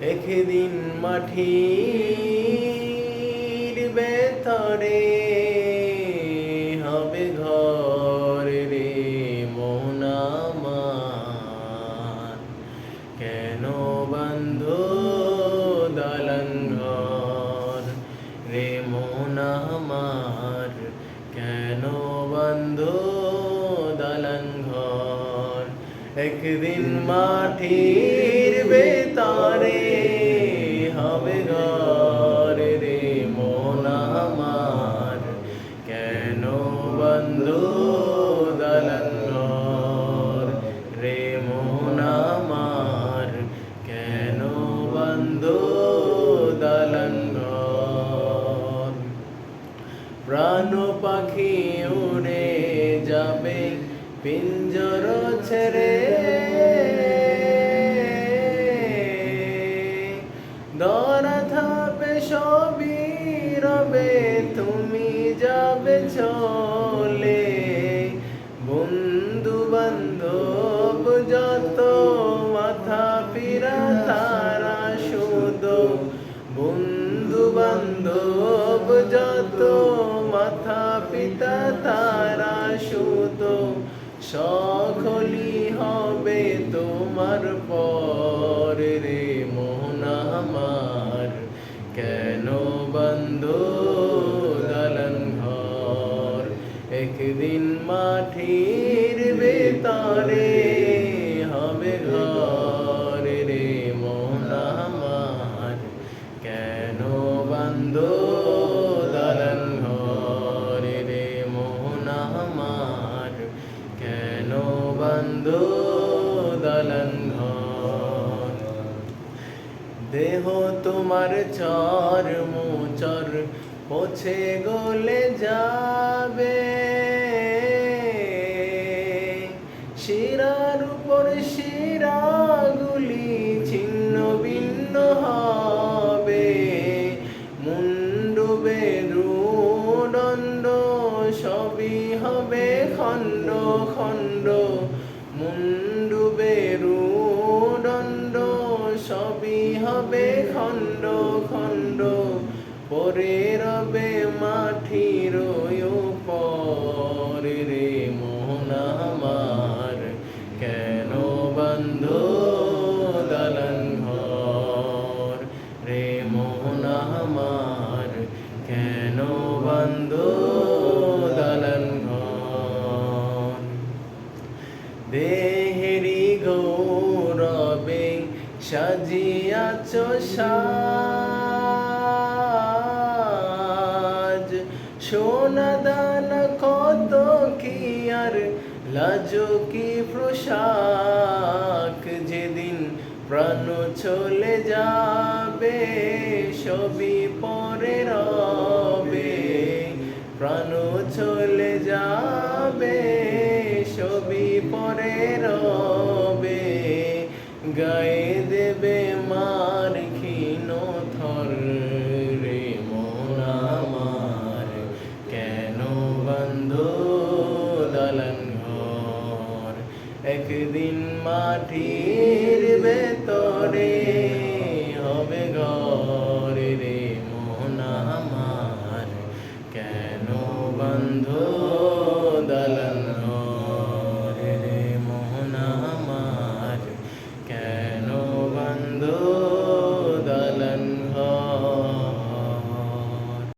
একদিন মাটির ভেতরে হবে ঘর রে মন আমার। কেন বন্ধ দালান ঘর রে মন আমার? কেন বন্ধ দালান ঘর? একদিন মাটির পাখি উড়ে যাবে পিঞ্জর ছেড়ে। দরা থাপে সবই রবে তুমি যাবে চলে সকলি হবে তোমার পর রে মোহন আমার। কেন বন্ধু দলন ঘর? একদিন মাঠির বেতারে হবে ঘর। বন্ধ দালান ঘর দেহ তোমার চর মোচর, পছে গলে যাবে। শিরার উপর শিরাগুলি ছিন্ন ভিন্ন হবে। মুন্ডু বেরুদণ্ড সবই হবে খণ্ড খণ্ড। মুন্ডু বেরুদণ্ড সবই হবে খণ্ড খণ্ড। পরে রবে মাটির পরে রে মোহন আমার। কেন বন্ধ দালান ঘর রে মোহন আমার? কেন বন্ধ দেহেরি গৌরবে সাজিয়াছ সাজ। সোনা দানা কত কি আর লাজো কি পোশাক? যেদিন প্রাণ চলে যাবে, সবই পরে রবে। প্রাণ চলে যাবে সবই পরে রবে গায়ে দেবে মার ক্ষীণ থর রে, মন কেন বন্ধ দালান ঘর? একদিন মাটির ভেতরে হবে ঘর রে, মন কেন বন্ধ